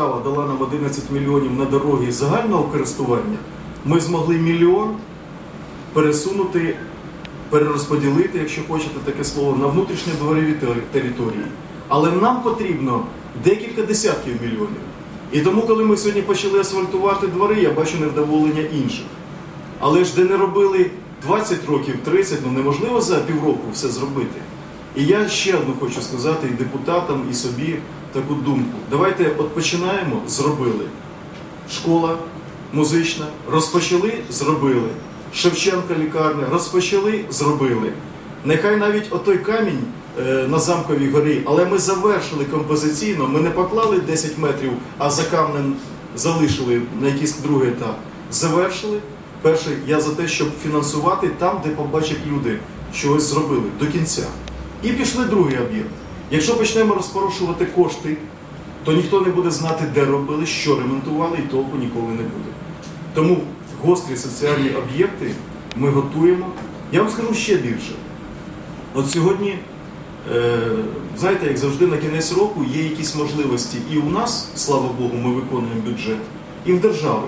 Держава дала нам 11 мільйонів на дороги загального користування, ми змогли мільйон пересунути, перерозподілити, якщо хочете таке слово, на внутрішньодворові тери- території. Але нам потрібно декілька десятків мільйонів. І тому, коли ми сьогодні почали асфальтувати двори, я бачу невдоволення інших. Але ж де не робили 20 років, 30, ну неможливо за півроку все зробити. І я ще одну хочу сказати і депутатам, і собі таку думку. Давайте от починаємо, зробили. Школа музична, розпочали, зробили. Шевченка лікарня, розпочали, зробили. Нехай навіть отой камінь е, на замковій горі, але ми завершили композиційно, ми не поклали 10 метрів, а за камнем залишили на якийсь другий етап. Завершили. Перше, я за те, щоб фінансувати там, де побачать люди, що ось зробили до кінця. І пішли другий об'єкт. Якщо почнемо розпорошувати кошти, то ніхто не буде знати, де робили, що ремонтували, і толку ніколи не буде. Тому гострі соціальні об'єкти ми готуємо. Я вам скажу ще більше. От сьогодні, е, знаєте, як завжди, на кінець року є якісь можливості і у нас, слава Богу, ми виконуємо бюджет, і в держави.